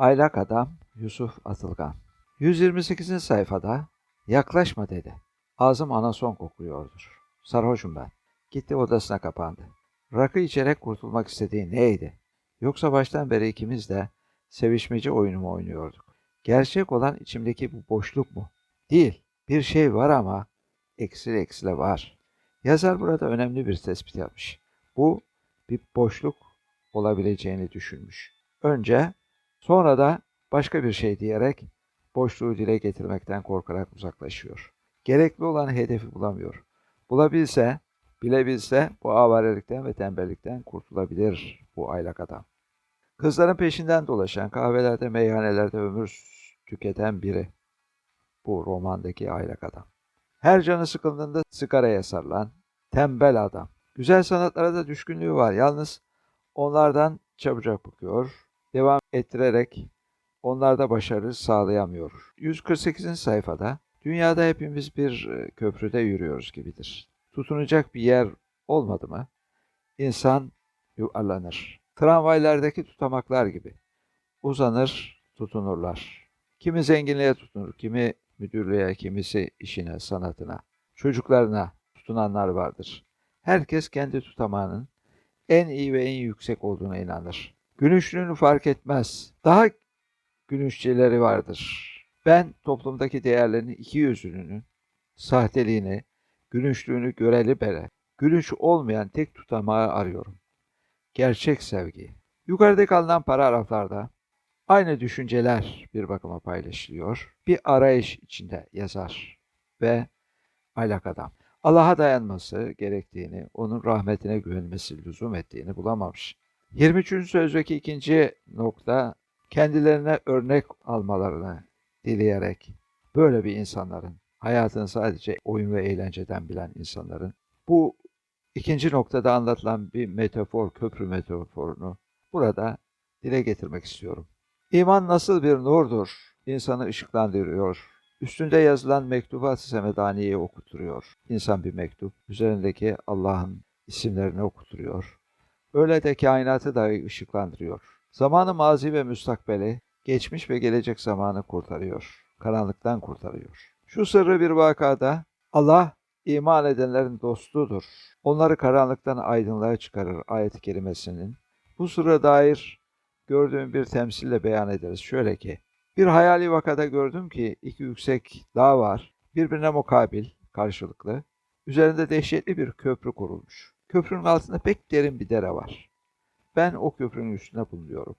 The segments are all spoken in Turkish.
Aylak Adam Yusuf Atılgan 128. sayfada yaklaşma dedi. Ağzım anason kokuyordur. Sarhoşum ben. Gitti odasına kapandı. Rakı içerek kurtulmak istediği neydi? Yoksa baştan beri ikimiz de sevişmeci oyunu mu oynuyorduk? Gerçek olan içimdeki bu boşluk mu? Değil. Bir şey var ama eksile eksile var. Yazar burada önemli bir tespit yapmış. Bu bir boşluk olabileceğini düşünmüş. Önce, sonra da başka bir şey diyerek boşluğu dile getirmekten korkarak uzaklaşıyor. Gerekli olan hedefi bulamıyor. Bulabilse, bilebilse bu avarelikten ve tembellikten kurtulabilir bu aylak adam. Kızların peşinden dolaşan, kahvelerde, meyhanelerde ömür tüketen biri. Bu romandaki aylak adam. Her canı sıkıldığında sigaraya sarılan, tembel adam. Güzel sanatlara da düşkünlüğü var. Yalnız onlardan çabucak bıkıyor. Devam ettirerek onlarda başarı sağlayamıyor. 148. sayfada dünyada hepimiz bir e, köprüde yürüyoruz gibidir. Tutunacak bir yer olmadı mı? İnsan yuvarlanır. Tramvaylardaki tutamaklar gibi. Uzanır, tutunurlar. Kimi zenginliğe tutunur, kimi müdürlüğe, kimisi işine, sanatına, çocuklarına tutunanlar vardır. Herkes kendi tutamağının en iyi ve en yüksek olduğuna inanır. Günüşlüğünü fark etmez. Daha günüşçileri vardır. Ben toplumdaki değerlerin iki yüzünün sahteliğini, günüşlüğünü göreli bere, gülüş olmayan tek tutamağı arıyorum. Gerçek sevgi. Yukarıdaki alınan paragraflarda aynı düşünceler bir bakıma paylaşılıyor. Bir arayış içinde yazar ve aylak adam. Allah'a dayanması gerektiğini, onun rahmetine güvenmesi lüzum ettiğini bulamamış. 23. sözdeki ikinci nokta kendilerine örnek almalarını dileyerek böyle bir insanların, hayatını sadece oyun ve eğlenceden bilen insanların bu ikinci noktada anlatılan bir metafor, köprü metaforunu burada dile getirmek istiyorum. İman nasıl bir nurdur, insanı ışıklandırıyor, Üstünde yazılan mektubat-ı semedaniyeyi okuturuyor. İnsan bir mektup, üzerindeki Allah'ın isimlerini okuturuyor. Öyle de kainatı dahi ışıklandırıyor. Zamanı mazi ve müstakbeli, geçmiş ve gelecek zamanı kurtarıyor. Karanlıktan kurtarıyor. Şu sırrı bir vakada Allah iman edenlerin dostudur. Onları karanlıktan aydınlığa çıkarır ayet-i kerimesinin. Bu sırra dair gördüğüm bir temsille beyan ederiz. Şöyle ki, bir hayali vakada gördüm ki iki yüksek dağ var. Birbirine mukabil, karşılıklı. Üzerinde dehşetli bir köprü kurulmuş. Köprünün altında pek derin bir dere var. Ben o köprünün üstünde bulunuyorum.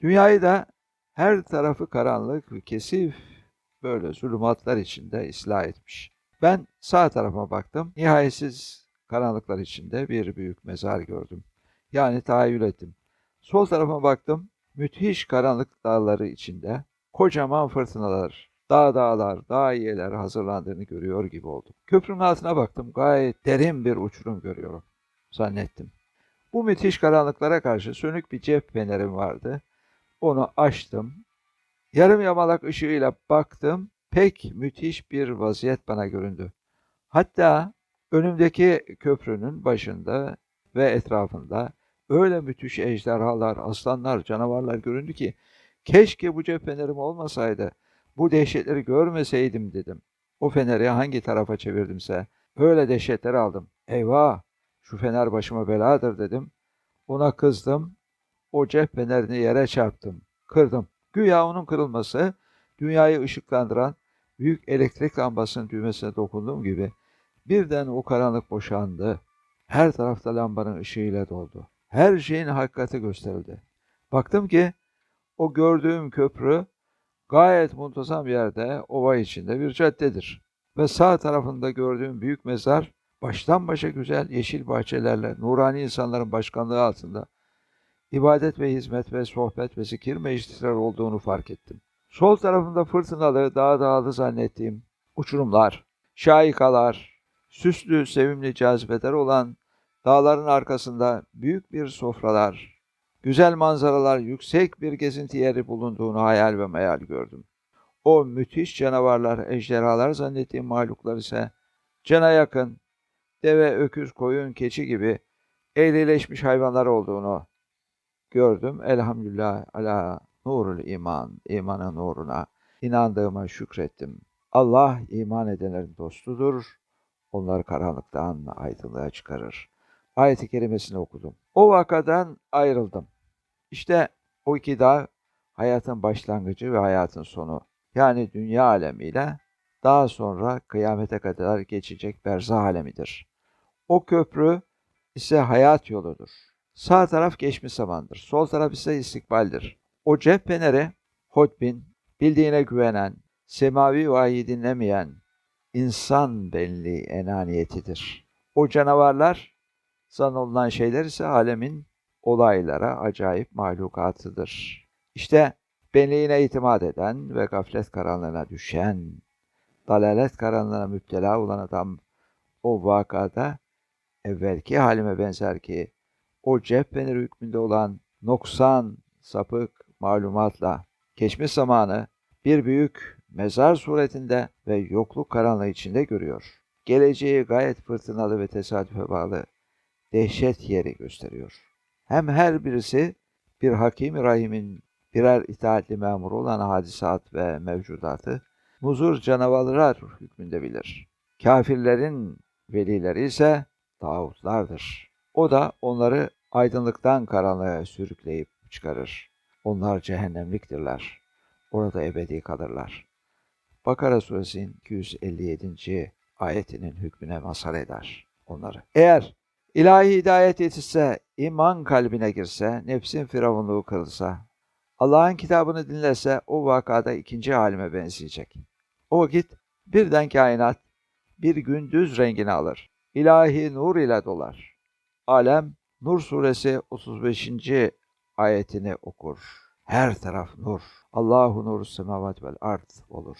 Dünyayı da her tarafı karanlık kesif böyle zulümatlar içinde ıslah etmiş. Ben sağ tarafa baktım. Nihayetsiz karanlıklar içinde bir büyük mezar gördüm. Yani tahayyül ettim. Sol tarafa baktım. Müthiş karanlık dağları içinde kocaman fırtınalar, dağ dağlar, dağ iyeler hazırlandığını görüyor gibi oldum. Köprünün altına baktım, gayet derin bir uçurum görüyorum, zannettim. Bu müthiş karanlıklara karşı sönük bir cep fenerim vardı. Onu açtım. Yarım yamalak ışığıyla baktım, pek müthiş bir vaziyet bana göründü. Hatta önümdeki köprünün başında ve etrafında öyle müthiş ejderhalar, aslanlar, canavarlar göründü ki Keşke bu cep fenerim olmasaydı. Bu dehşetleri görmeseydim dedim. O feneri hangi tarafa çevirdimse öyle dehşetleri aldım. Eyvah! Şu fener başıma beladır dedim. Ona kızdım. O cep fenerini yere çarptım. Kırdım. Güya onun kırılması dünyayı ışıklandıran büyük elektrik lambasının düğmesine dokunduğum gibi birden o karanlık boşandı. Her tarafta lambanın ışığıyla doldu. Her şeyin hakikati gösterildi. Baktım ki o gördüğüm köprü gayet muntazam yerde, ova içinde bir caddedir. Ve sağ tarafında gördüğüm büyük mezar baştan başa güzel yeşil bahçelerle nurani insanların başkanlığı altında ibadet ve hizmet ve sohbet ve zikir meclisler olduğunu fark ettim. Sol tarafında fırtınalı, dağ dağlı zannettiğim uçurumlar, şaikalar, süslü, sevimli cazibeder olan dağların arkasında büyük bir sofralar, Güzel manzaralar, yüksek bir gezinti yeri bulunduğunu hayal ve meyal gördüm. O müthiş canavarlar, ejderhalar zannettiğim mahluklar ise cana yakın, deve, öküz, koyun, keçi gibi ehlileşmiş hayvanlar olduğunu gördüm. Elhamdülillah ala nurul iman, imanın nuruna, inandığıma şükrettim. Allah iman edenlerin dostudur, onları karanlıktan aydınlığa çıkarır. Ayet-i kerimesini okudum. O vakadan ayrıldım. İşte o iki dağ hayatın başlangıcı ve hayatın sonu. Yani dünya alemiyle daha sonra kıyamete kadar geçecek berzah alemidir. O köprü ise hayat yoludur. Sağ taraf geçmiş zamandır, sol taraf ise istikbaldir. O cep feneri, hotbin, bildiğine güvenen, semavi vahiy dinlemeyen, insan benliği enaniyetidir. O canavarlar, sanılan şeyler ise alemin olaylara acayip mahlukatıdır. İşte benliğine itimat eden ve gaflet karanlığına düşen, dalalet karanlığına müptela olan adam o vakada evvelki halime benzer ki o cep feneri hükmünde olan noksan, sapık malumatla geçmiş zamanı bir büyük mezar suretinde ve yokluk karanlığı içinde görüyor. Geleceği gayet fırtınalı ve tesadüfe bağlı dehşet yeri gösteriyor. Hem her birisi bir hakim rahimin birer itaatli memuru olan hadisat ve mevcudatı muzur canavarlar hükmünde bilir. Kafirlerin velileri ise tağutlardır. O da onları aydınlıktan karanlığa sürükleyip çıkarır. Onlar cehennemliktirler. Orada ebedi kalırlar. Bakara suresinin 257. ayetinin hükmüne mazhar eder onları. Eğer ilahi hidayet yetişse, iman kalbine girse, nefsin firavunluğu kırılsa, Allah'ın kitabını dinlese o vakada ikinci halime benzeyecek. O vakit birden kainat bir gündüz rengini alır. İlahi nur ile dolar. Alem Nur suresi 35. ayetini okur. Her taraf nur. Allahu nuru semavat vel ard olur.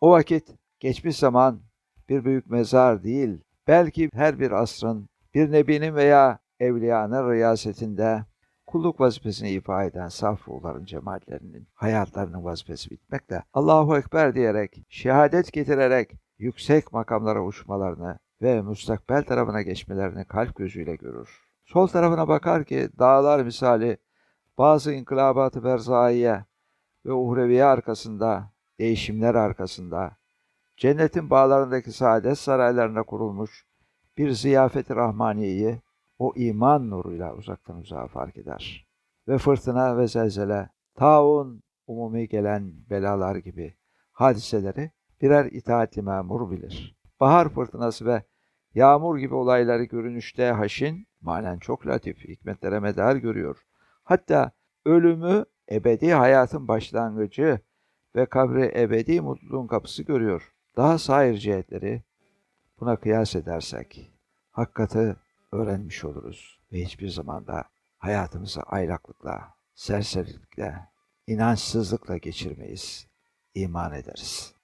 O vakit geçmiş zaman bir büyük mezar değil, belki her bir asrın bir nebinin veya evliyanın riyasetinde kulluk vazifesini ifa eden saf ruhların cemaatlerinin hayatlarının vazifesi bitmekle Allahu Ekber diyerek, şehadet getirerek yüksek makamlara uçmalarını ve müstakbel tarafına geçmelerini kalp gözüyle görür. Sol tarafına bakar ki dağlar misali bazı inkılabat-ı berzaiye ve uhreviye arkasında, değişimler arkasında, cennetin bağlarındaki saadet saraylarına kurulmuş bir ziyafet-i rahmaniyeyi o iman nuruyla uzaktan uzağa fark eder. Ve fırtına ve zelzele, taun, umumi gelen belalar gibi hadiseleri birer itaatli memur bilir. Bahar fırtınası ve yağmur gibi olayları görünüşte haşin, manen çok latif, hikmetlere medar görüyor. Hatta ölümü ebedi hayatın başlangıcı ve kabri ebedi mutluluğun kapısı görüyor. Daha sair cihetleri buna kıyas edersek hakikati öğrenmiş oluruz ve hiçbir zamanda hayatımızı aylaklıkla, serserilikle, inançsızlıkla geçirmeyiz. İman ederiz.